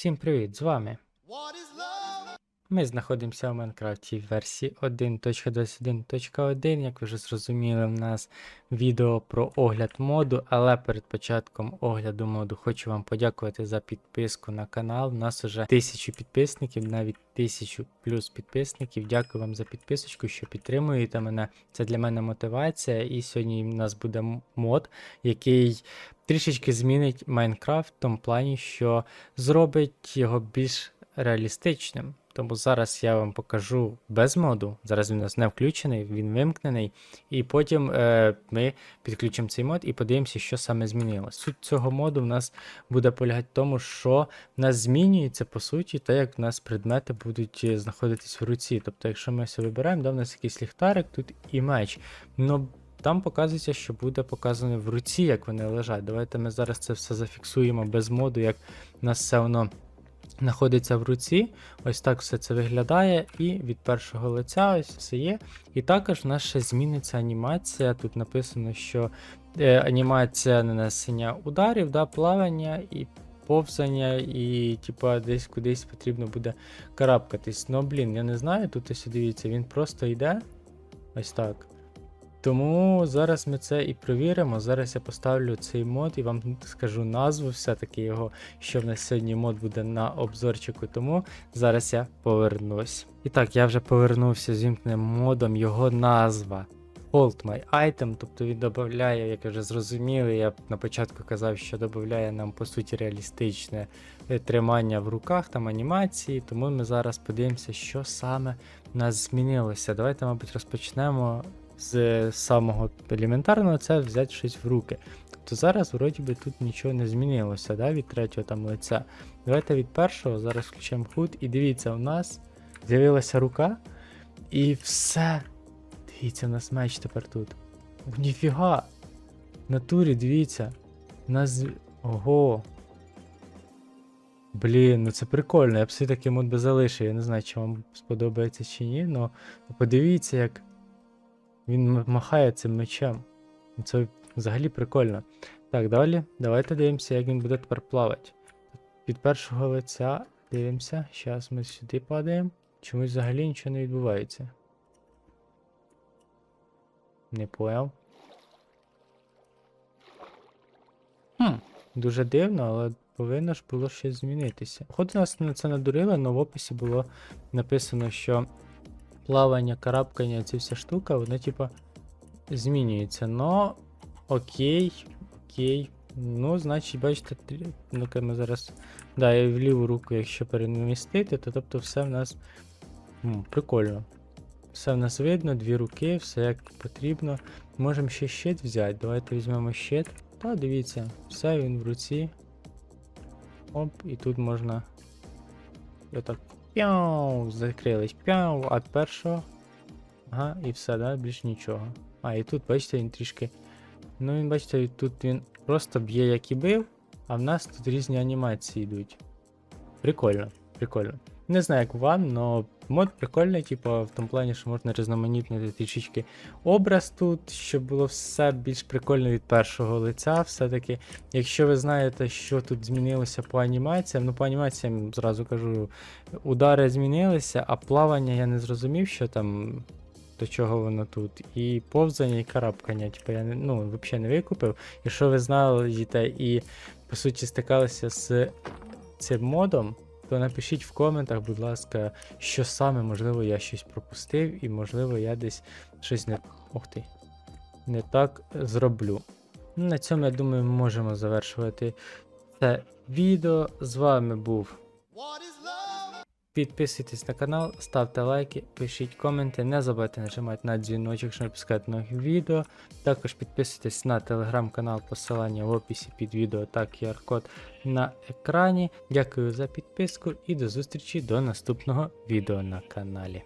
Всім привіт, з вами. Ми знаходимося в Майнкрафті версії 1.21.1. Як ви вже зрозуміли, в нас відео про огляд моду, але перед початком огляду моду хочу вам подякувати за підписку на канал. У нас вже тисячу підписників, навіть тисячу плюс підписників. Дякую вам за підписочку, що підтримуєте мене. Це для мене мотивація. І сьогодні в нас буде мод, який трішечки змінить Майнкрафт в тому плані, що зробить його більш реалістичним. Тому зараз я вам покажу без моду. Зараз він у нас не включений, він вимкнений. І потім е, ми підключимо цей мод і подивимося, що саме змінилось. Суть цього моду в нас буде полягати в тому, що в нас змінюється по суті, те, як в нас предмети будуть е, знаходитись в руці. Тобто, якщо ми все вибираємо, да, в нас якийсь ліхтарик, тут і меч. Ну, там показується, що буде показано в руці, як вони лежать. Давайте ми зараз це все зафіксуємо без моду, як в нас все воно знаходиться в руці. Ось так все це виглядає. І від першого лиця ось все є. І також в нас ще зміниться анімація. Тут написано, що е, анімація нанесення ударів, да, плавання і повзання, і типа десь кудись потрібно буде карабкатись. Ну, блін, я не знаю, тут ось дивіться, він просто йде. Ось так. Тому зараз ми це і провіримо. Зараз я поставлю цей мод і вам скажу назву все-таки його, що в нас сьогодні мод буде на обзорчику. Тому зараз я повернусь. І так, я вже повернувся з вімкненим модом. Його назва Hold My Item, тобто він додає, як вже зрозуміли, я на початку казав, що додає нам по суті реалістичне е, тримання в руках, там анімації. Тому ми зараз подивимося, що саме нас змінилося. Давайте, мабуть, розпочнемо з самого елементарного це взяти щось в руки. Тобто зараз вроді би тут нічого не змінилося, да, від третього там лиця. Давайте від першого зараз включимо худ і дивіться, у нас з'явилася рука і все. Дивіться, у нас меч тепер тут. Ніфіга! Натурі, дивіться. У нас. Ого. Блін, ну це прикольно. Я б все таки мод би залишив. Я не знаю, чи вам сподобається чи ні, але подивіться, як він махає цим мечем. Це взагалі прикольно. Так, далі. Давайте дивимося, як він буде тепер плавати. Від першого лиця дивимося. Зараз ми сюди падаємо. Чомусь взагалі нічого не відбувається. Не поняв. Хм, дуже дивно, але повинно ж було щось змінитися. Походу нас на це надурили, але в описі було написано, що плавання, карабкання, ця вся штука, вона типа змінюється. Но окей, окей. Ну, значить, бачите, трі- ну-ка ми зараз. Да, і в ліву руку, якщо перемістити, то тобто все в нас м, прикольно. Все в нас видно, дві руки, все як потрібно. Можемо ще щит взяти. Давайте візьмемо щит. Та дивіться, все він в руці. Оп, і тут можна. Отак. Пяу, закрились. Пяу, а першого. Ага, і все, да, більш нічого. А, і тут, бачите, він трішки. Ну, він, бачите, тут він просто б'є, як і бив, а в нас тут різні анімації йдуть. Прикольно, прикольно. Не знаю, як вам, але мод прикольний, типу, в тому плані, що можна різноманітнити трішечки образ тут, щоб було все більш прикольно від першого лиця. Все-таки, якщо ви знаєте, що тут змінилося по анімаціям, ну по анімаціям зразу кажу, удари змінилися, а плавання я не зрозумів, що там. До чого воно тут. І повзання, і карабкання. Типу я ну, взагалі не викупив. Якщо ви знаєте і по суті стикалися з цим модом, то напишіть в коментах, будь ласка, що саме, можливо, я щось пропустив, і можливо я десь щось не. Ух ти. Не так зроблю. На цьому, я думаю, ми можемо завершувати це відео. З вами був. Підписуйтесь на канал, ставте лайки, пишіть коменти, не забувайте нажимати на дзвіночок, щоб не пускати нових відео. Також підписуйтесь на телеграм-канал, посилання в описі під відео та QR-код на екрані. Дякую за підписку і до зустрічі до наступного відео на каналі.